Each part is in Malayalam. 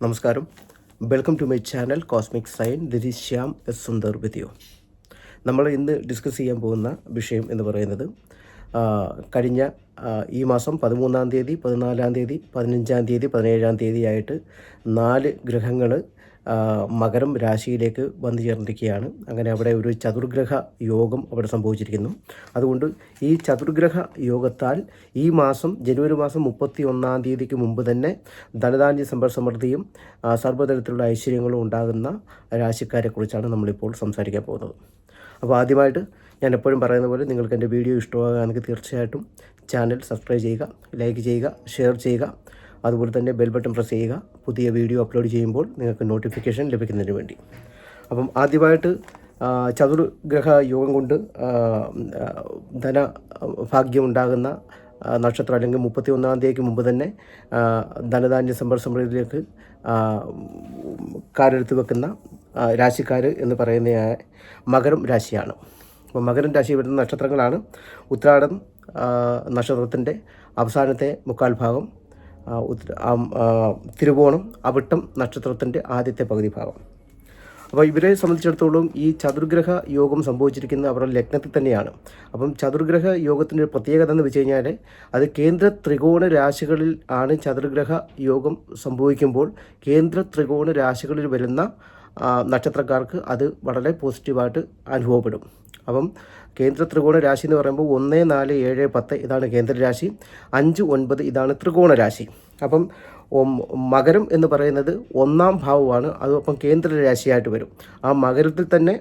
നമസ്കാരം. Welcome to my channel cosmic sign this Shyam S Sundar video നമ്മൾ ഇന്ന് ഡിസ്കസ് ചെയ്യാൻ പോകുന്ന വിഷയം എന്ന് പറയുന്നത് കഴിഞ്ഞ ഈ മാസം പതിമൂന്നാം തീയതി പതിനാലാം തീയതി പതിനഞ്ചാം തീയതി പതിനേഴാം തീയതി ആയിട്ട് നാല് ഗ്രഹങ്ങൾ മകരം രാശിയിലേക്ക് വന്നു ചേർന്നിരിക്കുകയാണ്. അങ്ങനെ അവിടെ ഒരു ചതുർഗ്രഹ യോഗം അവിടെ സംഭവിച്ചിരിക്കുന്നു. അതുകൊണ്ട് ഈ ചതുർഗ്രഹ യോഗത്താൽ ഈ മാസം ജനുവരി മാസം മുപ്പത്തി ഒന്നാം തീയതിക്ക് മുമ്പ് തന്നെ ധനധാന്യ സമ്പൽ സമൃദ്ധിയും സർവതരത്തിലുള്ള ഐശ്വര്യങ്ങളും ഉണ്ടാകുന്ന രാശിക്കാരെക്കുറിച്ചാണ് നമ്മളിപ്പോൾ സംസാരിക്കാൻ പോകുന്നത്. അപ്പോൾ ആദ്യമായിട്ട് ഞാൻ എപ്പോഴും പറയുന്ന പോലെ നിങ്ങൾക്ക് എന്റെ വീഡിയോ ഇഷ്ടമാകുകയാണെങ്കിൽ തീർച്ചയായിട്ടും ചാനൽ സബ്സ്ക്രൈബ് ചെയ്യുക ലൈക്ക് ചെയ്യുക ഷെയർ ചെയ്യുക അതുപോലെ തന്നെ ബെൽ ബട്ടൺ പ്രസ് ചെയ്യുക. പുതിയ വീഡിയോ അപ്ലോഡ് ചെയ്യുമ്പോൾ നിങ്ങൾക്ക് നോട്ടിഫിക്കേഷൻ ലഭിക്കുന്നതിന് വേണ്ടി. അപ്പം ആദ്യമായിട്ട് ചതുർഗ്രഹ യോഗം കൊണ്ട് ധന ഭാഗ്യം ഉണ്ടാകുന്ന നക്ഷത്രം അല്ലെങ്കിൽ മുപ്പത്തി ഒന്നാം തീയതിക്ക് മുമ്പ് തന്നെ ധനധാന്യ സമ്പർ സമൃദ്ധിയിലേക്ക് കാലെടുത്ത് വെക്കുന്ന രാശിക്കാർ എന്ന് പറയുന്ന മകരം രാശിയാണ്. അപ്പോൾ മകരം രാശി വരുന്ന നക്ഷത്രങ്ങളാണ് ഉത്രാടം നക്ഷത്രത്തിന്റെ അവസാനത്തെ മുക്കാൽ ഭാഗം തിരുവോണം അവിട്ടം നക്ഷത്രത്തിന്റെ ആദ്യത്തെ പകുതി ഭാഗം അപ്പോൾ ഇവരെ സംബന്ധിച്ചിടത്തോളം ഈ ചതുർഗ്രഹ യോഗം സംഭവിച്ചിരിക്കുന്ന അവരുടെ ലഗ്നത്തിൽ തന്നെയാണ്. അപ്പം ചതുർഗ്രഹ യോഗത്തിന്റെ ഒരു പ്രത്യേകത എന്ന് വെച്ച് കഴിഞ്ഞാൽ അത് കേന്ദ്ര ത്രികോണ രാശികളിൽ ആണ് ചതുർഗ്രഹ യോഗം സംഭവിക്കുമ്പോൾ കേന്ദ്ര ത്രികോണ രാശികളിൽ വരുന്ന നക്ഷത്രക്കാർക്ക് അത് വളരെ പോസിറ്റീവായിട്ട് അനുഭവപ്പെടും. അപ്പം കേന്ദ്ര ത്രികോണ രാശി എന്ന് പറയുമ്പോൾ ഒന്ന് നാല് ഏഴ് പത്ത് ഇതാണ് കേന്ദ്ര രാശി. അഞ്ച് ഒൻപത് ഇതാണ് ത്രികോണ രാശി. അപ്പം മകരം എന്ന് പറയുന്നത് ഒന്നാം ഭാവമാണ്. അതൊപ്പം കേന്ദ്ര രാശിയായിട്ട് വരും. ആ മകരത്തിൽ തന്നെ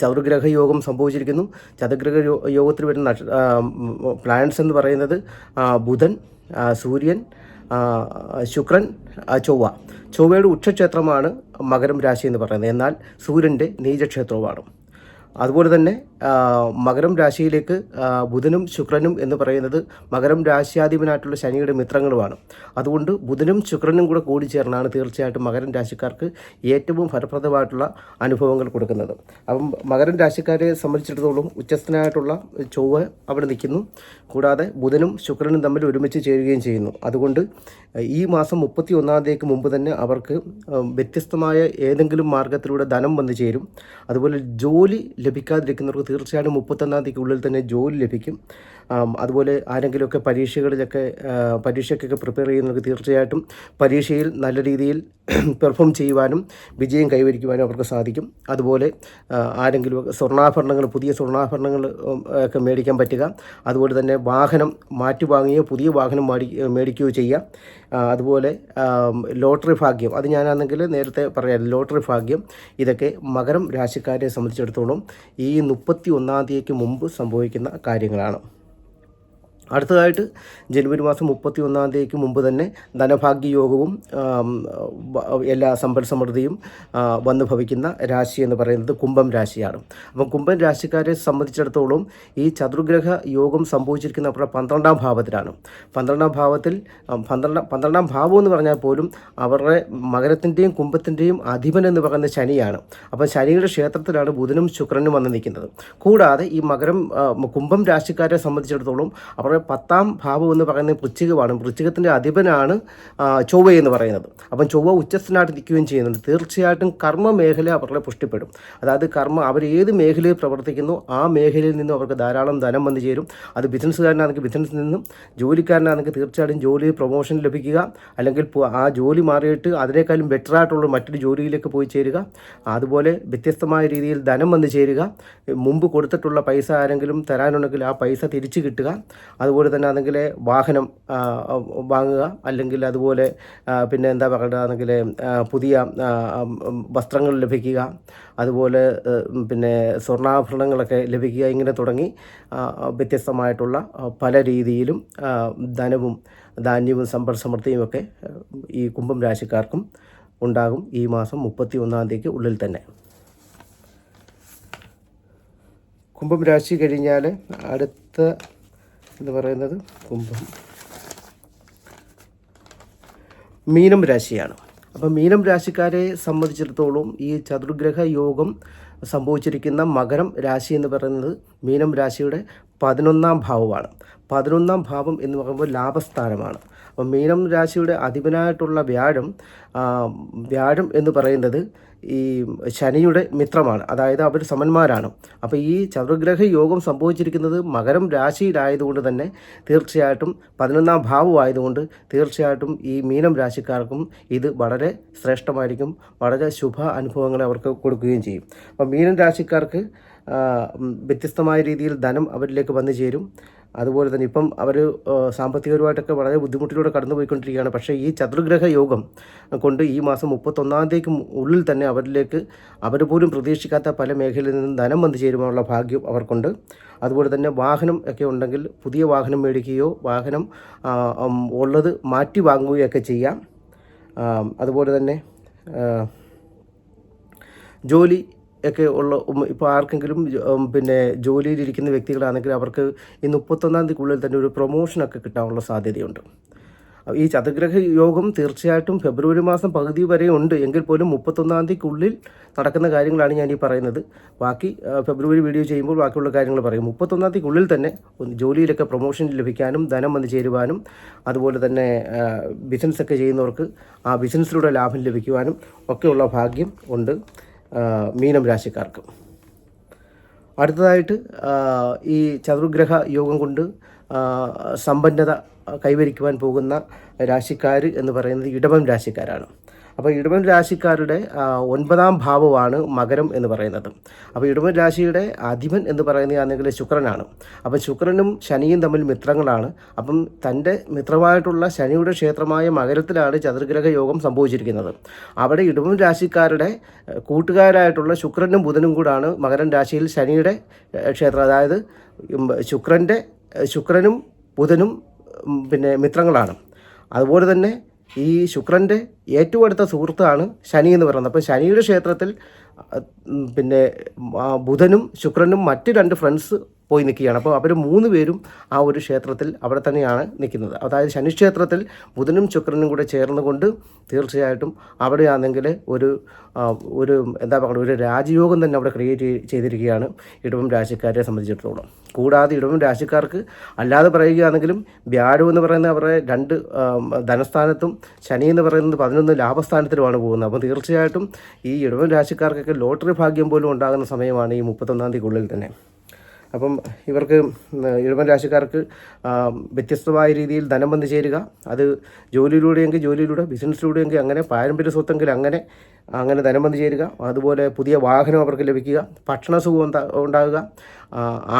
ചതുർഗ്രഹ യോഗം സംഭവിച്ചിരിക്കുന്നു. ചതുർഗ്രഹ യോഗത്തിൽ വരുന്ന പ്ലാനറ്റ്സ് എന്ന് പറയുന്നത് ബുധൻ സൂര്യൻ ശുക്രൻ ചൊവ്വ. ചൊവ്വയുടെ ഉച്ചക്ഷേത്രമാണ് മകരം രാശി എന്ന് പറയുന്നത്. എന്നാൽ സൂര്യന്റെ നീചക്ഷേത്രവുമാണ്. അതുപോലെ തന്നെ മകരം രാശിയിലേക്ക് ബുധനും ശുക്രനും എന്ന് പറയുന്നത് മകരം രാശ്യാധിപനായിട്ടുള്ള ശനിയുടെ മിത്രങ്ങളുമാണ്. അതുകൊണ്ട് ബുധനും ശുക്രനും കൂടെ കൂടിച്ചേർന്നാണ് തീർച്ചയായിട്ടും മകരം രാശിക്കാർക്ക് ഏറ്റവും ഫലപ്രദമായിട്ടുള്ള അനുഭവങ്ങൾ കൊടുക്കുന്നത്. അപ്പം മകരം രാശിക്കാരെ സംബന്ധിച്ചിടത്തോളം ഉച്ചസ്ഥനായിട്ടുള്ള ചൊവ്വ അവിടെ നിൽക്കുന്നു. കൂടാതെ ബുധനും ശുക്രനും തമ്മിൽ ഒരുമിച്ച് ചേരുകയും ചെയ്യുന്നു. അതുകൊണ്ട് ഈ മാസം മുപ്പത്തി ഒന്നാം തീയതിക്ക് മുമ്പ് തന്നെ അവർക്ക് വ്യത്യസ്തമായ ഏതെങ്കിലും മാർഗത്തിലൂടെ ധനം വന്നു ചേരും. അതുപോലെ ജോലി ലഭിക്കാതിരിക്കുന്നവർക്ക് തീർച്ചയായിട്ടും മുപ്പത്തൊന്നാം തീയതിക്കുള്ളിൽ തന്നെ ജോലി ലഭിക്കും. അതുപോലെ ആരെങ്കിലുമൊക്കെ പരീക്ഷകളിലൊക്കെ പരീക്ഷയ്ക്കൊക്കെ പ്രിപ്പയർ ചെയ്യുന്നവർക്ക് തീർച്ചയായിട്ടും പരീക്ഷയിൽ നല്ല രീതിയിൽ പെർഫോം ചെയ്യുവാനും വിജയം കൈവരിക്കുവാനും അവർക്ക് സാധിക്കും. അതുപോലെ ആരെങ്കിലും സ്വർണാഭരണങ്ങൾ പുതിയ സ്വർണാഭരണങ്ങൾ ഒക്കെ മേടിക്കാൻ പറ്റുക. അതുപോലെ തന്നെ വാഹനം മാറ്റി വാങ്ങുകയോ പുതിയ വാഹനം മാടി മേടിക്കുകയോ ചെയ്യാം. അതുപോലെ ലോട്ടറി ഭാഗ്യം. അത് ഞാനാണെങ്കിൽ നേരത്തെ പറയാം ലോട്ടറി ഭാഗ്യം. ഇതൊക്കെ മകരം രാശിക്കാരെ സംബന്ധിച്ചിടത്തോളം ഈ മുപ്പത്തി ഒന്നാം തീയതിക്ക് മുമ്പ് സംഭവിക്കുന്ന കാര്യങ്ങളാണ്. അടുത്തതായിട്ട് ജനുവരി മാസം മുപ്പത്തി ഒന്നാം തീയതിക്ക് മുമ്പ് തന്നെ ധനഭാഗ്യ യോഗവും എല്ലാ സമ്പൽ സമൃദ്ധിയും വന്നു ഭവിക്കുന്ന രാശി എന്ന് പറയുന്നത് കുംഭം രാശിയാണ്. അപ്പം കുംഭം രാശിക്കാരെ സംബന്ധിച്ചിടത്തോളം ഈ ചതുർഗ്രഹ യോഗം സംഭവിച്ചിരിക്കുന്ന അവരുടെ പന്ത്രണ്ടാം ഭാവത്തിലാണ്. പന്ത്രണ്ടാം ഭാവത്തിൽ പന്ത്രണ്ട് പന്ത്രണ്ടാം ഭാവം എന്ന് പറഞ്ഞാൽ പോലും അവരുടെ മകരത്തിന്റെയും കുംഭത്തിന്റെയും അധിപൻ എന്ന് പറയുന്ന ശനിയാണ്. അപ്പം ശനിയുടെ ക്ഷേത്രത്തിലാണ് ബുധനും ശുക്രനും വന്ന് നിൽക്കുന്നത്. കൂടാതെ ഈ മകരം കുംഭം രാശിക്കാരെ സംബന്ധിച്ചിടത്തോളം അവരുടെ പത്താം ഭാവം എന്ന് പറയുന്നത് വൃശ്ചികമാണ് വൃശ്ചികത്തിന്റെ അധിപനാണ് ചൊവ്വ എന്ന് പറയുന്നത്. അപ്പം ചൊവ്വ ഉച്ചസ്ഥനായിട്ട് നിൽക്കുകയും ചെയ്യുന്നുണ്ട്. തീർച്ചയായിട്ടും കർമ്മ മേഖല അവരുടെ പുഷ്ടിപ്പെടും. അതായത് കർമ്മ അവർ ഏത് മേഖലയിൽ പ്രവർത്തിക്കുന്നു ആ മേഖലയിൽ നിന്നും അവർക്ക് ധാരാളം ധനം വന്നു ചേരും. അത് ബിസിനസ്സുകാരനാണെങ്കിൽ ബിസിനസ്സിൽ നിന്നും ജോലിക്കാരനാണെങ്കിൽ തീർച്ചയായിട്ടും ജോലി പ്രൊമോഷൻ ലഭിക്കുക. അല്ലെങ്കിൽ ആ ജോലി മാറിയിട്ട് അതിനേക്കാളും ബെറ്റർ ആയിട്ടുള്ള മറ്റൊരു ജോലിയിലേക്ക് പോയി ചേരുക. അതുപോലെ വ്യത്യസ്തമായ രീതിയിൽ ധനം വന്നു ചേരുക. മുമ്പ് കൊടുത്തിട്ടുള്ള പൈസ ആരെങ്കിലും തരാനുണ്ടെങ്കിൽ ആ പൈസ തിരിച്ചു കിട്ടുക. അതുപോലെ തന്നെ ആണെങ്കിൽ വാഹനം വാങ്ങുക അല്ലെങ്കിൽ അതുപോലെ പിന്നെ എന്താ പറയുകയാണെങ്കിൽ പുതിയ വസ്ത്രങ്ങൾ ലഭിക്കുക അതുപോലെ പിന്നെ സ്വർണാഭരണങ്ങളൊക്കെ ലഭിക്കുക ഇങ്ങനെ തുടങ്ങി വ്യത്യസ്തമായിട്ടുള്ള പല രീതിയിലും ധനവും ധാന്യവും സമ്പൽ സമൃദ്ധിയും ഒക്കെ ഈ കുംഭം രാശിക്കാർക്കും ഉണ്ടാകും ഈ മാസം മുപ്പത്തി ഒന്നാം തീയതിക്ക് ഉള്ളിൽ തന്നെ. കുംഭം രാശി കഴിഞ്ഞാൽ അടുത്ത എന്ന് പറയുന്നത് കുംഭം. മീനം രാശിയാണ്. അപ്പം മീനം രാശിക്കാരെ സംബന്ധിച്ചിടത്തോളം ഈ ചതുർഗ്രഹ യോഗം സംഭവിച്ചിരിക്കുന്ന മകരം രാശി എന്ന് പറയുന്നത് മീനം രാശിയുടെ പതിനൊന്നാം ഭാവമാണ്. പതിനൊന്നാം ഭാവം എന്ന് പറയുമ്പോൾ ലാഭസ്ഥാനമാണ്. അപ്പം മീനം രാശിയുടെ അധിപനായിട്ടുള്ള വ്യാഴം വ്യാഴം എന്ന് പറയുന്നത് ഈ ശനിയുടെ മിത്രമാണ്. അതായത് അവർ സമന്മാരാണ്. അപ്പോൾ ഈ ചതുർഗ്രഹ യോഗം സംഭവിച്ചിരിക്കുന്നത് മകരം രാശിയിലായതുകൊണ്ട് തന്നെ തീർച്ചയായിട്ടും പതിനൊന്നാം ഭാവമായതുകൊണ്ട് തീർച്ചയായിട്ടും ഈ മീനം രാശിക്കാർക്കും ഇത് വളരെ ശ്രേഷ്ഠമായിരിക്കും. വളരെ ശുഭ അനുഭവങ്ങൾ അവർക്ക് കൊടുക്കുകയും ചെയ്യും. അപ്പോൾ മീനം രാശിക്കാർക്ക് വ്യത്യസ്തമായ രീതിയിൽ ധനം അവരിലേക്ക് വന്നു ചേരും. അതുപോലെ തന്നെ ഇപ്പം അവർ സാമ്പത്തികപരമായിട്ടൊക്കെ വളരെ ബുദ്ധിമുട്ടിലൂടെ കടന്നു പോയിക്കൊണ്ടിരിക്കുകയാണ് പക്ഷേ ഈ ചതുർഗ്രഹ യോഗം കൊണ്ട് ഈ മാസം മുപ്പത്തൊന്നാം തീയതിക്ക് ഉള്ളിൽ തന്നെ അവരിലേക്ക് അവർ പോലും പ്രതീക്ഷിക്കാത്ത പല മേഖലയിൽ നിന്നും ധനം വന്നു ചേരുവാനുള്ള ഭാഗ്യം അവർക്കുണ്ട്. അതുപോലെ തന്നെ വാഹനം ഒക്കെ ഉണ്ടെങ്കിൽ പുതിയ വാഹനം മേടിക്കുകയോ വാഹനം ഉള്ളത് മാറ്റി വാങ്ങുകയോ ഒക്കെ ചെയ്യാം അതുപോലെ തന്നെ ജോലി ഒക്കെ ഉള്ള ഇപ്പോൾ ആർക്കെങ്കിലും പിന്നെ ജോലിയിലിരിക്കുന്ന വ്യക്തികളാണെങ്കിൽ അവർക്ക് ഈ മുപ്പത്തൊന്നാം തീയതിക്കുള്ളിൽ തന്നെ ഒരു പ്രൊമോഷനൊക്കെ കിട്ടാനുള്ള സാധ്യതയുണ്ട്. ഈ ചതുഗ്രഹ യോഗം തീർച്ചയായിട്ടും ഫെബ്രുവരി മാസം പകുതി വരെ ഉണ്ട് എങ്കിൽ പോലും മുപ്പത്തൊന്നാം തീയതിക്കുള്ളിൽ നടക്കുന്ന കാര്യങ്ങളാണ് ഞാൻ ഈ പറയുന്നത്. ബാക്കി ഫെബ്രുവരി വീഡിയോ ചെയ്യുമ്പോൾ ബാക്കിയുള്ള കാര്യങ്ങൾ പറയും. മുപ്പത്തൊന്നാം തീയതിക്കുള്ളിൽ തന്നെ ജോലിയിലൊക്കെ പ്രൊമോഷൻ ലഭിക്കാനും ധനം വന്ന് ചേരുവാനും അതുപോലെ തന്നെ ബിസിനസ്സൊക്കെ ചെയ്യുന്നവർക്ക് ആ ബിസിനസ്സിലൂടെ ലാഭം ലഭിക്കുവാനും ഒക്കെയുള്ള ഭാഗ്യം ഉണ്ട്. മീനം രാശിക്കാർക്ക്. അടുത്തതായിട്ട് ഈ ചതുർഗ്രഹ യോഗം കൊണ്ട് സമ്പന്നത കൈവരിക്കുവാൻ പോകുന്ന രാശിക്കാർ എന്ന് പറയുന്നത് ഇടവം രാശിക്കാരാണ്. അപ്പോൾ ഇടവൻ രാശിക്കാരുടെ ഒൻപതാം ഭാവമാണ് മകരം എന്ന് പറയുന്നത്. അപ്പോൾ ഇടവൻ രാശിയുടെ അധിപൻ എന്ന് പറയുന്നതാണെങ്കിൽ ശുക്രനാണ്. അപ്പം ശുക്രനും ശനിയും തമ്മിൽ മിത്രങ്ങളാണ്. അപ്പം തന്റെ മിത്രമായിട്ടുള്ള ശനിയുടെ ക്ഷേത്രമായ മകരത്തിലാണ് ചതുർഗ്രഹ യോഗം സംഭവിച്ചിരിക്കുന്നത്. അവിടെ ഇടവൻ രാശിക്കാരുടെ കൂട്ടുകാരായിട്ടുള്ള ശുക്രനും ബുധനും കൂടാണ് മകരം രാശിയിൽ ശനിയുടെ ക്ഷേത്രം. അതായത് ശുക്രന്റെ ശുക്രനും ബുധനും പിന്നെ മിത്രങ്ങളാണ്. അതുപോലെ തന്നെ ഈ ശുക്രന്റെ ഏറ്റവും അടുത്ത സുഹൃത്താണ് ശനി എന്ന് പറയുന്നത്. അപ്പോൾ ശനിയുടെ ക്ഷേത്രത്തിൽ പിന്നെ ബുധനും ശുക്രനും മറ്റ് രണ്ട് ഫ്രണ്ട്സ് പോയി നിൽക്കുകയാണ്. അപ്പോൾ അവർ മൂന്ന് പേരും ആ ഒരു ക്ഷേത്രത്തിൽ അവിടെ തന്നെയാണ് നിൽക്കുന്നത്. അതായത് ശനിക്ഷേത്രത്തിൽ ബുധനും ശുക്രനും കൂടെ ചേർന്നുകൊണ്ട് തീർച്ചയായിട്ടും അവിടെയാണെങ്കിൽ ഒരു ഒരു എന്താ പറയുക ഒരു രാജയോഗം തന്നെ അവിടെ ക്രിയേറ്റ് ചെയ്തിരിക്കുകയാണ് ഇടവം രാശിക്കാരെ സംബന്ധിച്ചിടത്തോളം. കൂടാതെ ഇടവം രാശിക്കാർക്ക് അല്ലാതെ പറയുകയാണെങ്കിലും വ്യാഴം എന്ന് പറയുന്ന അവരുടെ രണ്ട് ധനസ്ഥാനത്തും ശനി എന്ന് പറയുന്നത് പതിനൊന്ന് ലാഭസ്ഥാനത്തിലുമാണ് പോകുന്നത്. അപ്പോൾ തീർച്ചയായിട്ടും ഈ ഇടവം രാശിക്കാർക്കൊക്കെ ലോട്ടറി ഭാഗ്യം പോലും ഉണ്ടാകുന്ന സമയമാണ് ഈ മുപ്പത്തൊന്നാം തീയതിക്കുള്ളിൽ തന്നെ. അപ്പം ഇവർക്ക് ഇഴവൻ രാശിക്കാർക്ക് വ്യത്യസ്തമായ രീതിയിൽ ധനം വന്നു ചേരുക. അത് ജോലിയിലൂടെയെങ്കിൽ ജോലിയിലൂടെ ബിസിനസ്സിലൂടെയെങ്കിൽ അങ്ങനെ പാരമ്പര്യ സ്വത്തെങ്കിൽ അങ്ങനെ അങ്ങനെ ധനം വന്നു ചേരുക. അതുപോലെ പുതിയ വാഹനം അവർക്ക് ലഭിക്കുക. ഭക്ഷണസുഖം ഉണ്ടാ ഉണ്ടാകുക.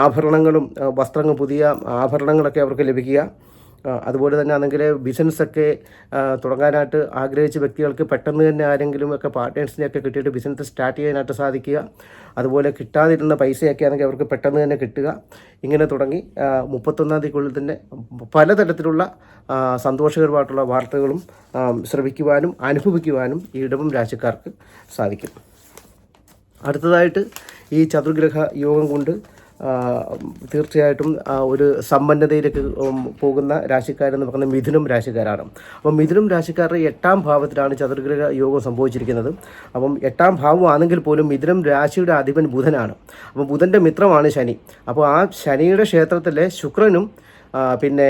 ആഭരണങ്ങളും വസ്ത്രങ്ങളും പുതിയ ആഭരണങ്ങളൊക്കെ അവർക്ക് ലഭിക്കുക. അതുപോലെ തന്നെ ആണെങ്കിൽ ബിസിനസ്സൊക്കെ തുടങ്ങാനായിട്ട് ആഗ്രഹിച്ച വ്യക്തികൾക്ക് പെട്ടെന്ന് തന്നെ ആരെങ്കിലും ഒക്കെ പാർട്ട്നേഴ്സിനെയൊക്കെ കിട്ടിയിട്ട് ബിസിനസ് സ്റ്റാർട്ട് ചെയ്യാനായിട്ട് സാധിക്കുക. അതുപോലെ കിട്ടാതിരുന്ന പൈസയൊക്കെ ആണെങ്കിൽ അവർക്ക് പെട്ടെന്ന് തന്നെ കിട്ടുക. ഇങ്ങനെ തുടങ്ങി മുപ്പത്തൊന്നാം തീയതിക്കുള്ളിൽ തന്നെ പലതരത്തിലുള്ള സന്തോഷകരമായിട്ടുള്ള വാർത്തകളും ശ്രവിക്കുവാനും അനുഭവിക്കുവാനും ഈ ഇടവം രാശിക്കാർക്ക് സാധിക്കും. അടുത്തതായിട്ട് ഈ ചതുർഗ്രഹ യോഗം കൊണ്ട് തീർച്ചയായിട്ടും ഒരു സമ്പന്നതയിലേക്ക് പോകുന്ന രാശിക്കാരെന്ന് പറയുന്നത് മിഥുനം രാശിക്കാരാണ്. അപ്പം മിഥുനം രാശിക്കാരുടെ എട്ടാം ഭാവത്തിലാണ് ചതുർഗ്രഹ യോഗം സംഭവിച്ചിരിക്കുന്നത്. അപ്പം എട്ടാം ഭാവമാണെങ്കിൽ പോലും മിഥുനം രാശിയുടെ അധിപൻ ബുധനാണ്. അപ്പം ബുധന്റെ മിത്രമാണ് ശനി. അപ്പോൾ ആ ശനിയുടെ ക്ഷേത്രത്തിലെ ശുക്രനും പിന്നെ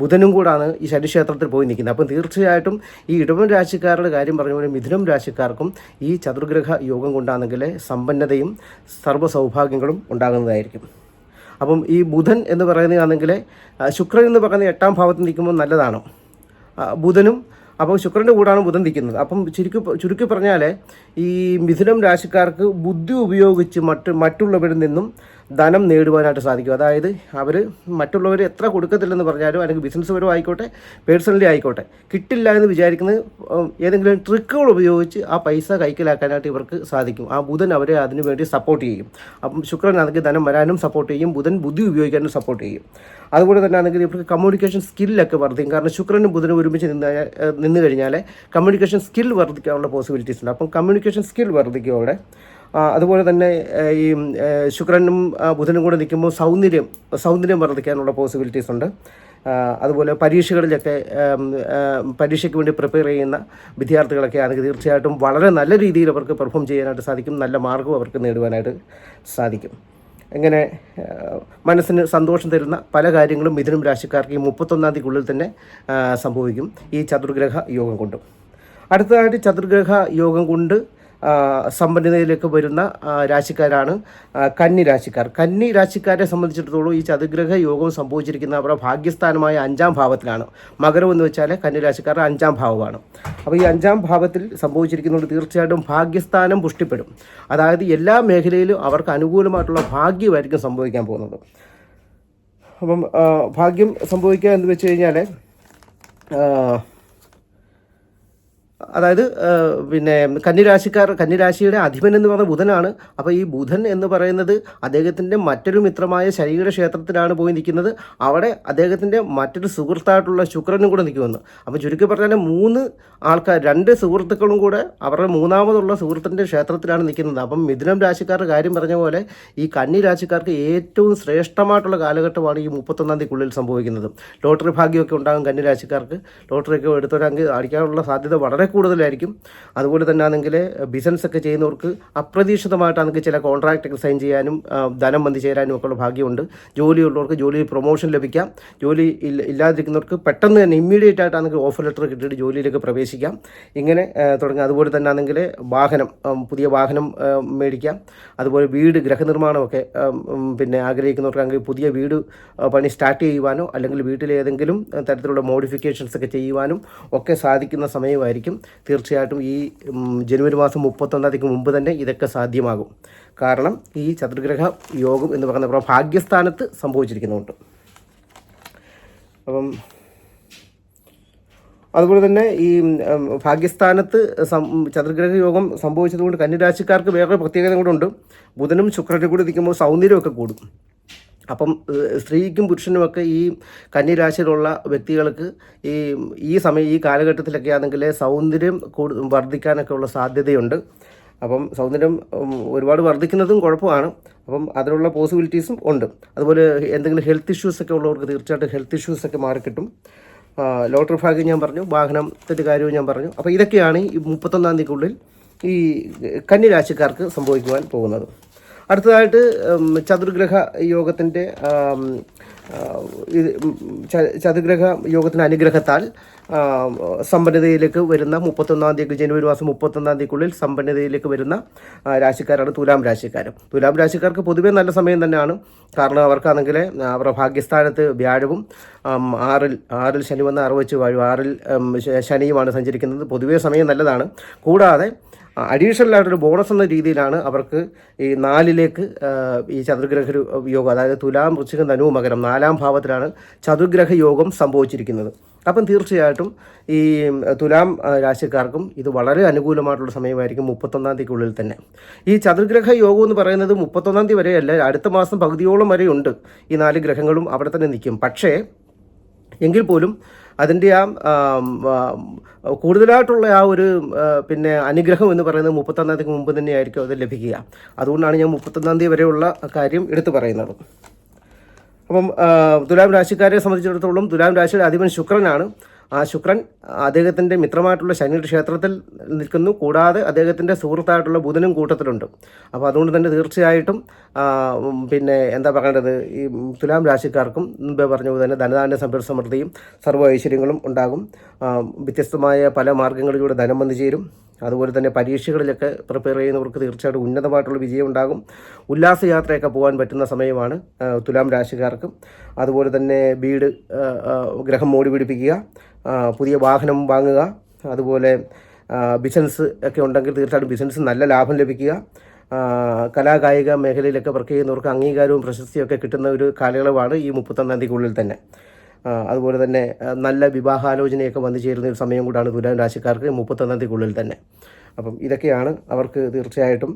ബുധനും കൂടാണ് ഈ ശനിക്ഷേത്രത്തിൽ പോയി നിൽക്കുന്നത്. അപ്പം തീർച്ചയായിട്ടും ഈ ഇടവൻ രാശിക്കാരുടെ കാര്യം പറഞ്ഞ പോലെ മിഥുനം രാശിക്കാർക്കും ഈ ചതുർഗ്രഹ യോഗം കൊണ്ടാണെങ്കിൽ സമ്പന്നതയും സർവ സൗഭാഗ്യങ്ങളും ഉണ്ടാകുന്നതായിരിക്കും. അപ്പം ഈ ബുധൻ എന്ന് പറയുന്നതാണെങ്കിൽ ശുക്രൻ എന്ന് പറയുന്ന എട്ടാം ഭാവത്തിൽ നിൽക്കുമ്പോൾ നല്ലതാണ്. ബുധനും അപ്പോൾ ശുക്രന്റെ കൂടാണ് ബുധൻ നിൽക്കുന്നത്. അപ്പം ചുരുക്കി ചുരുക്കി പറഞ്ഞാൽ ഈ മിഥുനം രാശിക്കാർക്ക് ബുദ്ധി ഉപയോഗിച്ച് മറ്റ് മറ്റുള്ളവരിൽ നിന്നും ധനം നേടുവാനായിട്ട് സാധിക്കും. അതായത് അവർ മറ്റുള്ളവർ എത്ര കൊടുക്കത്തില്ലെന്ന് പറഞ്ഞാലും അല്ലെങ്കിൽ ബിസിനസ് പരവും ആയിക്കോട്ടെ പേഴ്സണലി ആയിക്കോട്ടെ കിട്ടില്ല എന്ന് വിചാരിക്കുന്നത് ഏതെങ്കിലും ട്രിക്കുകൾ ഉപയോഗിച്ച് ആ പൈസ കൈക്കലാക്കാനായിട്ട് ഇവർക്ക് സാധിക്കും. ആ ബുധൻ അവരെ അതിനു വേണ്ടി സപ്പോർട്ട് ചെയ്യും. അപ്പം ശുക്രൻ ആണെങ്കിൽ ധനം വരാനും സപ്പോർട്ട് ചെയ്യും ബുധൻ ബുദ്ധി ഉപയോഗിക്കാനും സപ്പോർട്ട് ചെയ്യും. അതുപോലെ തന്നെ ആണെങ്കിൽ ഇവർക്ക് കമ്മ്യൂണിക്കേഷൻ സ്കില്ലൊക്കെ വർദ്ധിക്കും. കാരണം ശുക്രനും ബുധനും ഒരുമിച്ച് നിന്ന് നിന്ന് കഴിഞ്ഞാൽ കമ്മ്യൂണിക്കേഷൻ സ്കിൽ വർദ്ധിക്കാനുള്ള പോസിബിലിറ്റീസ് ഉണ്ട്. അപ്പം കമ്മ്യൂണിക്കേഷൻ സ്കിൽ വർദ്ധിക്കും അവിടെ അതുപോലെ തന്നെ ഈ ശുക്രനും ബുധനും കൂടെ നിൽക്കുമ്പോൾ സൗന്ദര്യം സൗന്ദര്യം വർദ്ധിക്കാനുള്ള പോസിബിലിറ്റീസ് ഉണ്ട്. അതുപോലെ പരീക്ഷകളിലൊക്കെ പരീക്ഷയ്ക്ക് വേണ്ടി പ്രിപ്പയർ ചെയ്യുന്ന വിദ്യാർത്ഥികളൊക്കെ ആണെങ്കിൽ തീർച്ചയായിട്ടും വളരെ നല്ല രീതിയിൽ അവർക്ക് പെർഫോം ചെയ്യാനായിട്ട് സാധിക്കും. നല്ല മാർഗവും അവർക്ക് നേടുവാനായിട്ട് സാധിക്കും. ഇങ്ങനെ മനസ്സിന് സന്തോഷം തരുന്ന പല കാര്യങ്ങളും മിഥുനം രാശിക്കാർക്ക് ഈ മുപ്പത്തൊന്നാം തീയതിക്കുള്ളിൽ തന്നെ സംഭവിക്കും. ഈ ചതുർഗ്രഹ യോഗം കൊണ്ടും. അടുത്തതായിട്ട് ചതുർഗ്രഹ യോഗം കൊണ്ട് സമ്പന്നതയിലേക്ക് വരുന്ന രാശിക്കാരാണ് കന്നി രാശിക്കാർ. കന്നി രാശിക്കാരെ സംബന്ധിച്ചിടത്തോളം ഈ ചതുഗ്രഹ യോഗം സംഭവിച്ചിരിക്കുന്ന അവരുടെ ഭാഗ്യസ്ഥാനമായ അഞ്ചാം ഭാവത്തിലാണ്. മകരം എന്ന് വെച്ചാൽ കന്നി രാശിക്കാരുടെ അഞ്ചാം ഭാവമാണ്. അപ്പോൾ ഈ അഞ്ചാം ഭാവത്തിൽ സംഭവിച്ചിരിക്കുന്നത് തീർച്ചയായിട്ടും ഭാഗ്യസ്ഥാനം പുഷ്ടിപ്പെടും. അതായത് എല്ലാ മേഖലയിലും അവർക്ക് അനുകൂലമായിട്ടുള്ള ഭാഗ്യമായിരിക്കും സംഭവിക്കാൻ പോകുന്നത്. അപ്പം ഭാഗ്യം സംഭവിക്കുക എന്ന് വെച്ച് കഴിഞ്ഞാൽ അതായത് പിന്നെ കന്നിരാശിക്കാർ കന്നിരാശിയുടെ അധിപൻ എന്ന് പറഞ്ഞ ബുധനാണ്. അപ്പോൾ ഈ ബുധൻ എന്ന് പറയുന്നത് അദ്ദേഹത്തിന്റെ മറ്റൊരു മിത്രമായ ശനിയുടെ ക്ഷേത്രത്തിലാണ് പോയി നിൽക്കുന്നത്. അവിടെ അദ്ദേഹത്തിന്റെ മറ്റൊരു സുഹൃത്തായിട്ടുള്ള ശുക്രനും കൂടെ നിൽക്കുമെന്ന്. അപ്പോൾ ചുരുക്കി പറഞ്ഞാൽ മൂന്ന് ആൾക്കാർ രണ്ട് സുഹൃത്തുക്കളും കൂടെ അവരുടെ മൂന്നാമതുള്ള സുഹൃത്തിന്റെ ക്ഷേത്രത്തിലാണ് നിൽക്കുന്നത്. അപ്പം മിഥുനം രാശിക്കാരുടെ കാര്യം പറഞ്ഞ പോലെ ഈ കന്നി രാശിക്കാർക്ക് ഏറ്റവും ശ്രേഷ്ഠമായിട്ടുള്ള കാലഘട്ടമാണ് ഈ മുപ്പത്തൊന്നാം തീയതിക്കുള്ളിൽ സംഭവിക്കുന്നത്. ലോട്ടറി ഭാഗ്യമൊക്കെ ഉണ്ടാകും കന്നി രാശിക്കാർക്ക്. ലോട്ടറിയൊക്കെ എടുത്തൊരാങ്കിൽ അടിക്കാനുള്ള സാധ്യത വളരെ കൂടുതലായിരിക്കും. അതുപോലെ തന്നെ ആണെങ്കിൽ ബിസിനസ് ഒക്കെ ചെയ്യുന്നവർക്ക് അപ്രതീക്ഷിതമായിട്ടാണെങ്കിൽ ചില കോൺട്രാക്റ്റ് സൈൻ ചെയ്യാനും ധനം വന്നു ചേരാനും ഒക്കെ ഉള്ള ഭാഗ്യമുണ്ട്. ജോലിയുള്ളവർക്ക് ജോലിയിൽ പ്രൊമോഷൻ ലഭിക്കാം. ജോലി ഇല്ല ഇല്ലാതിരിക്കുന്നവർക്ക് പെട്ടെന്ന് തന്നെ ഇമ്മീഡിയറ്റ് ആയിട്ടാണെങ്കിൽ ഓഫർ ലെറ്റർ കിട്ടിയിട്ട് ജോലിയിലേക്ക് പ്രവേശിക്കാം. ഇങ്ങനെ തുടങ്ങി. അതുപോലെ തന്നെ ആണെങ്കിൽ വാഹനം പുതിയ വാഹനം മേടിക്കാം. അതുപോലെ വീട് ഗൃഹനിർമ്മാണമൊക്കെ പിന്നെ ആഗ്രഹിക്കുന്നവർക്കാണെങ്കിൽ പുതിയ വീട് പണി സ്റ്റാർട്ട് ചെയ്യുവാനോ അല്ലെങ്കിൽ വീട്ടിൽ ഏതെങ്കിലും തരത്തിലുള്ള മോഡിഫിക്കേഷൻസ് ഒക്കെ ചെയ്യുവാനും ഒക്കെ സാധിക്കുന്ന സമയമായിരിക്കും. തീർച്ചയായിട്ടും ഈ ജനുവരി മാസം മുപ്പത്തൊന്നാം തീയതിക്ക് മുമ്പ് തന്നെ ഇതൊക്കെ സാധ്യമാകും. കാരണം ഈ ചതുർഗ്രഹ യോഗം എന്ന് പറയുന്ന ഭാഗ്യസ്ഥാനത്ത് സംഭവിച്ചിരിക്കുന്നുണ്ട്. അപ്പം അതുപോലെ തന്നെ ഈ ഭാഗ്യസ്ഥാനത്ത് ചതുർഗ്രഹ യോഗം സംഭവിച്ചതുകൊണ്ട് കന്നിരാശിക്കാർക്ക് വേറെ പ്രത്യേകത കൂടെ ഉണ്ട്. ബുധനും ശുക്രനും കൂടി നിൽക്കുമ്പോൾ സൗന്ദര്യമൊക്കെ കൂടും. അപ്പം സ്ത്രീക്കും പുരുഷനുമൊക്കെ ഈ കന്നിരാശിയിലുള്ള വ്യക്തികൾക്ക് ഈ ഈ സമയം ഈ കാലഘട്ടത്തിലൊക്കെ ആണെങ്കിൽ സൗന്ദര്യം കൂടു വർദ്ധിക്കാനൊക്കെ ഉള്ള സാധ്യതയുണ്ട്. അപ്പം സൗന്ദര്യം ഒരുപാട് വർദ്ധിക്കുന്നതും കുഴപ്പമാണ്. അപ്പം അതിനുള്ള പോസിബിലിറ്റീസും ഉണ്ട്. അതുപോലെ എന്തെങ്കിലും ഹെൽത്ത് ഇഷ്യൂസ് ഒക്കെ ഉള്ളവർക്ക് തീർച്ചയായിട്ടും ഹെൽത്ത് ഇഷ്യൂസ് ഒക്കെ മാറിക്കിട്ടും ലോട്ടറി ഭാഗ്യം ഞാൻ പറഞ്ഞു വാഹനത്തിന്റെ കാര്യവും ഞാൻ പറഞ്ഞു. അപ്പോൾ ഇതൊക്കെയാണ് ഈ മുപ്പത്തൊന്നാം തീയതിക്കുള്ളിൽ ഈ കന്നിരാശിക്കാർക്ക് സംഭവിക്കുവാൻ പോകുന്നത്. അടുത്തതായിട്ട് ചതുർഗ്രഹ യോഗത്തിന്റെ ആം, ആ, ഇത് ഉം, ച- ചതുർഗ്രഹ യോഗത്തിന്റെ അനുഗ്രഹത്താൽ സമ്പന്നതയിലേക്ക് വരുന്ന മുപ്പത്തൊന്നാം തീയതി ജനുവരി മാസം മുപ്പത്തൊന്നാം തീയതിക്കുള്ളിൽ സമ്പന്നതയിലേക്ക് വരുന്ന രാശിക്കാരാണ് തുലാം രാശിക്കാർ തുലാം രാശിക്കാർക്ക് പൊതുവേ നല്ല സമയം തന്നെയാണ്. കാരണം അവർക്കാണെങ്കിൽ അവരുടെ ഭാഗ്യസ്ഥാനത്ത് വ്യാഴവും ആറിൽ ആറിൽ ശനി വന്ന് ആറ് വെച്ച് വാഴും. ആറിൽ ശനിയുമാണ് സഞ്ചരിക്കുന്നത്. പൊതുവേ സമയം നല്ലതാണ്. കൂടാതെ അഡീഷണൽ ആയിട്ടൊരു ബോണസ് എന്ന രീതിയിലാണ് അവർക്ക് ഈ നാലിലേക്ക് ഈ ചതുർഗ്രഹ യോഗം അതായത് തുലാം വൃശ്ചികം ധനു മകരം നാലാം ഭാവത്തിലാണ് ചതുർഗ്രഹ യോഗം സംഭവിച്ചിരിക്കുന്നത്. അപ്പം തീർച്ചയായിട്ടും ഈ തുലാം രാശിക്കാർക്കും ഇത് വളരെ അനുകൂലമായിട്ടുള്ള സമയമായിരിക്കും മുപ്പത്തൊന്നാം തീയതിക്കുള്ളിൽ തന്നെ. ഈ ചതുർഗ്രഹ യോഗം എന്ന് പറയുന്നത് മുപ്പത്തൊന്നാം തീയതി വരെയല്ല അടുത്ത മാസം പകുതിയോളം വരെയുണ്ട്. ഈ നാല് ഗ്രഹങ്ങളും അവിടെ തന്നെ നിൽക്കും. പക്ഷേ എങ്കിൽ പോലും അതിന്റെ ആ കൂടുതലായിട്ടുള്ള ആ ഒരു പിന്നെ അനുഗ്രഹം എന്ന് പറയുന്നത് മുപ്പത്തൊന്നാം തീയതിക്ക് മുമ്പ് തന്നെയായിരിക്കും അത് ലഭിക്കുക. അതുകൊണ്ടാണ് ഞാൻ മുപ്പത്തൊന്നാം തീയതി വരെയുള്ള കാര്യം എടുത്തു പറയുന്നത്. അപ്പം തുലാം രാശിക്കാരെ സംബന്ധിച്ചിടത്തോളം തുലാം രാശിയുടെ അധിപൻ ശുക്രനാണ്. ആ ശുക്രൻ അദ്ദേഹത്തിന്റെ മിത്രമായിട്ടുള്ള ശനിയുടെ ക്ഷേത്രത്തിൽ നിൽക്കുന്നു. കൂടാതെ അദ്ദേഹത്തിന്റെ സുഹൃത്തായിട്ടുള്ള ബുധനും കൂട്ടത്തിലുണ്ട്. അപ്പോൾ അതുകൊണ്ട് തന്നെ തീർച്ചയായിട്ടും പിന്നെ എന്താ പറയേണ്ടത്? ഈ തുലാം രാശിക്കാർക്കും മുമ്പേ പറഞ്ഞ പോലെ തന്നെ ധനധാന്യ സമ്പൽ സമൃദ്ധിയും സർവ ഐശ്വര്യങ്ങളും ഉണ്ടാകും. വ്യത്യസ്തമായ പല മാർഗങ്ങളിലൂടെ ധനം വന്നു ചേരും. അതുപോലെ തന്നെ പരീക്ഷകളിലൊക്കെ പ്രിപ്പയർ ചെയ്യുന്നവർക്ക് തീർച്ചയായിട്ടും ഉന്നതമായിട്ടുള്ള വിജയം ഉണ്ടാകും ഉല്ലാസയാത്രയൊക്കെ പോകാൻ പറ്റുന്ന സമയമാണ് തുലാം രാശിക്കാർക്കും. അതുപോലെ തന്നെ വീട് ഗ്രഹം മോടി പിടിപ്പിക്കുക പുതിയ വാഹനം വാങ്ങുക അതുപോലെ ബിസിനസ് ഒക്കെ ഉണ്ടെങ്കിൽ തീർച്ചയായിട്ടും ബിസിനസ് നല്ല ലാഭം ലഭിക്കുക. കലാകായിക മേഖലയിലൊക്കെ വർക്ക് ചെയ്യുന്നവർക്ക് അംഗീകാരവും പ്രശസ്തിയും ഒക്കെ കിട്ടുന്ന ഒരു കാലയളവാണ് ഈ മുപ്പത്തൊന്നാം തീയതിക്കുള്ളിൽ തന്നെ. അതുപോലെ തന്നെ നല്ല വിവാഹാലോചനയൊക്കെ വന്നു ചേരുന്ന ഒരു സമയം കൂടാണ് തുലാം രാശിക്കാർക്ക് മുപ്പത്തൊന്നാം തീയതിക്കുള്ളിൽ തന്നെ. അപ്പം ഇതൊക്കെയാണ് അവർക്ക് തീർച്ചയായിട്ടും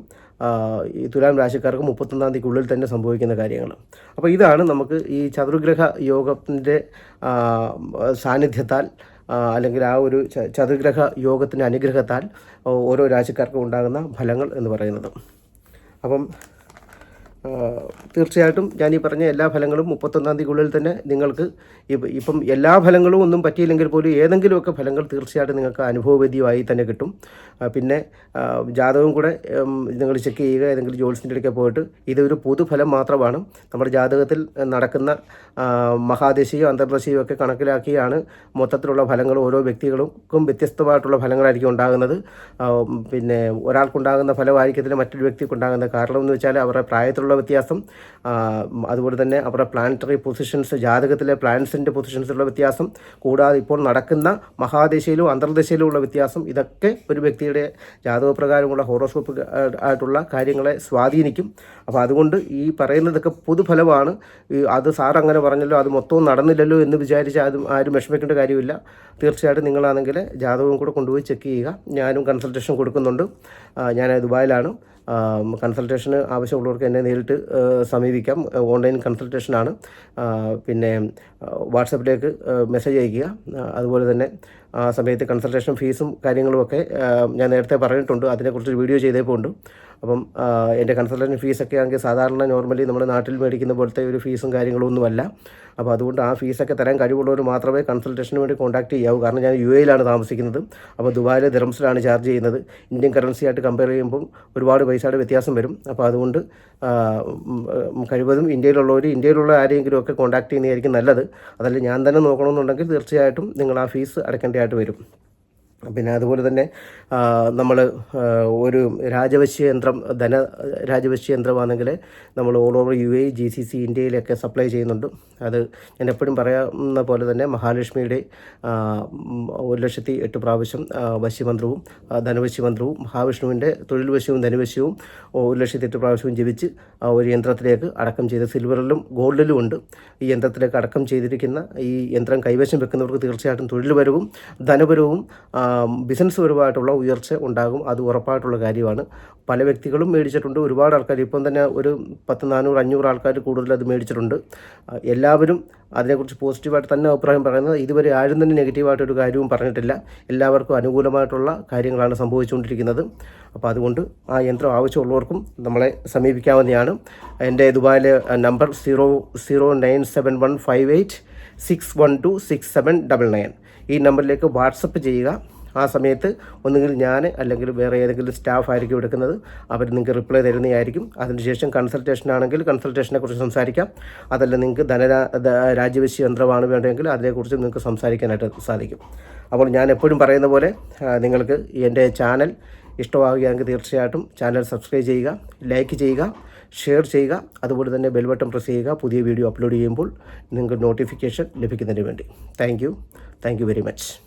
ഈ തുലാം രാശിക്കാർക്ക് മുപ്പത്തൊന്നാം തീയതിക്കുള്ളിൽ തന്നെ സംഭവിക്കുന്ന കാര്യങ്ങൾ. അപ്പോൾ ഇതാണ് നമുക്ക് ഈ ചതുർഗ്രഹ യോഗത്തിന്റെ സാന്നിധ്യത്താൽ അല്ലെങ്കിൽ ആ ഒരു ചതുർഗ്രഹ യോഗത്തിന്റെ അനുഗ്രഹത്താൽ ഓരോ രാശിക്കാർക്കും ഉണ്ടാകുന്ന ഫലങ്ങൾ എന്ന് പറയുന്നത്. അപ്പം തീർച്ചയായിട്ടും ഞാൻ ഈ പറഞ്ഞ എല്ലാ ഫലങ്ങളും മുപ്പത്തൊന്നാം തീയതിക്കുള്ളിൽ തന്നെ നിങ്ങൾക്ക് ഇപ്പ- എല്ലാ ഫലങ്ങളും ഒന്നും പറ്റിയില്ലെങ്കിൽ പോലും ഏതെങ്കിലുമൊക്കെ ഫലങ്ങൾ തീർച്ചയായിട്ടും നിങ്ങൾക്ക് അനുഭവവേദ്യമായി തന്നെ കിട്ടും. പിന്നെ ജാതകവും കൂടെ നിങ്ങൾ ചെക്ക് ചെയ്യുക ഏതെങ്കിലും ജോലിസിന്റെ അടുക്കെ പോയിട്ട് ഇതൊരു പൊതുഫലം മാത്രമാണ്. നമ്മുടെ ജാതകത്തിൽ നടക്കുന്ന മഹാദേശീയോ അന്തർദേശീയോ ഒക്കെ കണക്കിലാക്കിയാണ് മൊത്തത്തിലുള്ള ഫലങ്ങൾ ഓരോ വ്യക്തികൾക്കും വ്യത്യസ്തമായിട്ടുള്ള ഫലങ്ങളായിരിക്കും ഉണ്ടാകുന്നത്. പിന്നെ ഒരാൾക്കുണ്ടാകുന്ന ഫലമായിരിക്കത്തില്ല മറ്റൊരു വ്യക്തിക്കുണ്ടാകുന്ന കാരണം എന്ന് വെച്ചാൽ അവരുടെ പ്രായത്തിലുള്ള വ്യത്യാസം അതുപോലെ തന്നെ അവരുടെ പ്ലാനറ്ററി പൊസിഷൻസ് ജാതകത്തിലെ പ്ലാനറ്റ്സിന്റെ പൊസിഷൻസിലുള്ള വ്യത്യാസം കൂടാതെ ഇപ്പോൾ നടക്കുന്ന മഹാദശയിലും അന്തർദശയിലും ഉള്ള വ്യത്യാസം ഇതൊക്കെ ഒരു വ്യക്തിയുടെ ജാതകപ്രകാരമുള്ള ഹോറോസ്കോപ്പ് ആയിട്ടുള്ള കാര്യങ്ങളെ സ്വാധീനിക്കും. അപ്പോൾ അതുകൊണ്ട് ഈ പറയുന്നതൊക്കെ പൊതുഫലമാണ്. അത് സാർ അങ്ങനെ പറഞ്ഞല്ലോ അത് മൊത്തവും നടന്നില്ലല്ലോ എന്ന് വിചാരിച്ച് ആരും ആരും വിഷമിക്കേണ്ട കാര്യമില്ല. തീർച്ചയായിട്ടും നിങ്ങളാണെങ്കിൽ ജാതകവും കൂടെ കൊണ്ടുപോയി ചെക്ക് ചെയ്യുക. ഞാനും കൺസൾട്ടേഷൻ കൊടുക്കുന്നുണ്ട്. ഞാൻ ദുബായിലാണ്. കൺസൾട്ടേഷന് ആവശ്യമുള്ളവർക്ക് എന്നെ നേരിട്ട് സമീപിക്കാം. ഓൺലൈൻ കൺസൾട്ടേഷനാണ്. പിന്നെ വാട്സപ്പിലേക്ക് മെസ്സേജ് അയയ്ക്കുക. അതുപോലെ തന്നെ ആ സമയത്ത് കൺസൾട്ടേഷൻ ഫീസും കാര്യങ്ങളുമൊക്കെ ഞാൻ നേരത്തെ പറഞ്ഞിട്ടുണ്ട്. അതിനെക്കുറിച്ചൊരു വീഡിയോ ചെയ്തേ ഉണ്ട്. അപ്പം എന്റെ കൺസൾട്ടേഷൻ ഫീസൊക്കെ ആണെങ്കിൽ സാധാരണ നോർമലി നമ്മുടെ നാട്ടിൽ മേടിക്കുന്ന പോലത്തെ ഒരു ഫീസും കാര്യങ്ങളൊന്നുമല്ല അപ്പോൾ അതുകൊണ്ട് ആ ഫീസൊക്കെ തരാൻ കഴിവുള്ളവർ മാത്രമേ കൺസൾട്ടേഷന് വേണ്ടി കോൺടാക്ട് ചെയ്യാവൂ. കാരണം ഞാൻ യു എയിലാണ് താമസിക്കുന്നത്. അപ്പോൾ ദുബായിലെ ദിറംസിലാണ് ചാർജ് ചെയ്യുന്നത്. ഇന്ത്യൻ കറൻസി ആയിട്ട് കമ്പയർ ചെയ്യുമ്പോൾ ഒരുപാട് പൈസയുടെ വ്യത്യാസം വരും. അപ്പോൾ അതുകൊണ്ട് കഴിവതും ഇന്ത്യയിലുള്ളവർ ഇന്ത്യയിലുള്ള ആരെങ്കിലും ഒക്കെ കോൺടാക്ട് ചെയ്യുന്നതായിരിക്കും നല്ലത്. അതല്ല ഞാൻ തന്നെ നോക്കണമെന്നുണ്ടെങ്കിൽ തീർച്ചയായിട്ടും നിങ്ങൾ ആ ഫീസ് അടയ്ക്കേണ്ടതായിട്ട് വരും. പിന്നെ അതുപോലെ തന്നെ നമ്മൾ ഒരു രാജവശ്യ യന്ത്രം ധന രാജവശ്യ യന്ത്രമാണെങ്കിൽ നമ്മൾ all over U A G C C ഇന്ത്യയിലൊക്കെ സപ്ലൈ ചെയ്യുന്നുണ്ട്. അത് ഞാൻ എപ്പോഴും പറയുന്ന പോലെ തന്നെ മഹാലക്ഷ്മിയുടെ ഒരു ലക്ഷത്തി എട്ട് പ്രാവശ്യം വശ്യമന്ത്രവും ധനവശ്യമന്ത്രവും മഹാവിഷ്ണുവിന്റെ തൊഴിൽ വശവും ധനവശ്യവും ഒരു ലക്ഷത്തി എട്ട് പ്രാവശ്യവും ജപിച്ച് ഒരു യന്ത്രത്തിലേക്ക് അടക്കം ചെയ്ത് സിൽവറിലും ഗോൾഡിലും ഉണ്ട്. ഈ യന്ത്രത്തിലേക്ക് അടക്കം ചെയ്തിരിക്കുന്ന ഈ യന്ത്രം കൈവശം വെക്കുന്നവർക്ക് തീർച്ചയായിട്ടും തൊഴിൽപരവും ധനപരവും ബിസിനസ് പരമായിട്ടുള്ള ഉയർച്ച ഉണ്ടാകും. അത് ഉറപ്പായിട്ടുള്ള കാര്യമാണ്. പല വ്യക്തികളും മേടിച്ചിട്ടുണ്ട്. ഒരുപാട് ആൾക്കാർ ഇപ്പം തന്നെ ഒരു പത്ത് നാനൂറ് അഞ്ഞൂറ് ആൾക്കാർ കൂടുതൽ അത് മേടിച്ചിട്ടുണ്ട്. എല്ലാവരും അതിനെക്കുറിച്ച് പോസിറ്റീവായിട്ട് തന്നെ അഭിപ്രായം പറയുന്നത് ഇതുവരെ ആരും തന്നെ നെഗറ്റീവായിട്ടൊരു കാര്യവും പറഞ്ഞിട്ടില്ല. എല്ലാവർക്കും അനുകൂലമായിട്ടുള്ള കാര്യങ്ങളാണ് സംഭവിച്ചുകൊണ്ടിരിക്കുന്നത്. അപ്പോൾ അതുകൊണ്ട് ആ യന്ത്രം ആവശ്യമുള്ളവർക്കും നമ്മളെ സമീപിക്കാവുന്നതാണ്. എന്റെ ദുബായിലെ number zero zero nine seven one five eight six one two six seven double nine. ഈ നമ്പറിലേക്ക് വാട്സപ്പ് ചെയ്യുക. ആ സമയത്ത് ഒന്നുകിൽ ഞാൻ അല്ലെങ്കിൽ വേറെ ഏതെങ്കിലും സ്റ്റാഫ് ആയിരിക്കും എടുക്കുന്നത്. അവർ നിങ്ങൾക്ക് റിപ്ലൈ തരുന്നതായിരിക്കും. അതിനുശേഷം കൺസൾട്ടേഷൻ ആണെങ്കിൽ കൺസൾട്ടേഷനെ കുറിച്ച് സംസാരിക്കാം. അതല്ല നിങ്ങൾക്ക് ധനരാ രാജ്യവശ്യ യന്ത്രമാണ് വേണ്ടതെങ്കിൽ അതിനെക്കുറിച്ച് നിങ്ങൾക്ക് സംസാരിക്കാനായിട്ട് സാധിക്കും. അപ്പോൾ ഞാൻ എപ്പോഴും പറയുന്ന പോലെ നിങ്ങൾക്ക് എന്റെ ചാനൽ ഇഷ്ടമാവുകയാണെങ്കിൽ തീർച്ചയായിട്ടും ചാനൽ സബ്സ്ക്രൈബ് ചെയ്യുക ലൈക്ക് ചെയ്യുക ഷെയർ ചെയ്യുക അതുപോലെ തന്നെ ബെൽബട്ടൺ പ്രസ് ചെയ്യുക. പുതിയ വീഡിയോ അപ്ലോഡ് ചെയ്യുമ്പോൾ നിങ്ങൾക്ക് നോട്ടിഫിക്കേഷൻ ലഭിക്കുന്നതിന് വേണ്ടി. Thank you thank you very much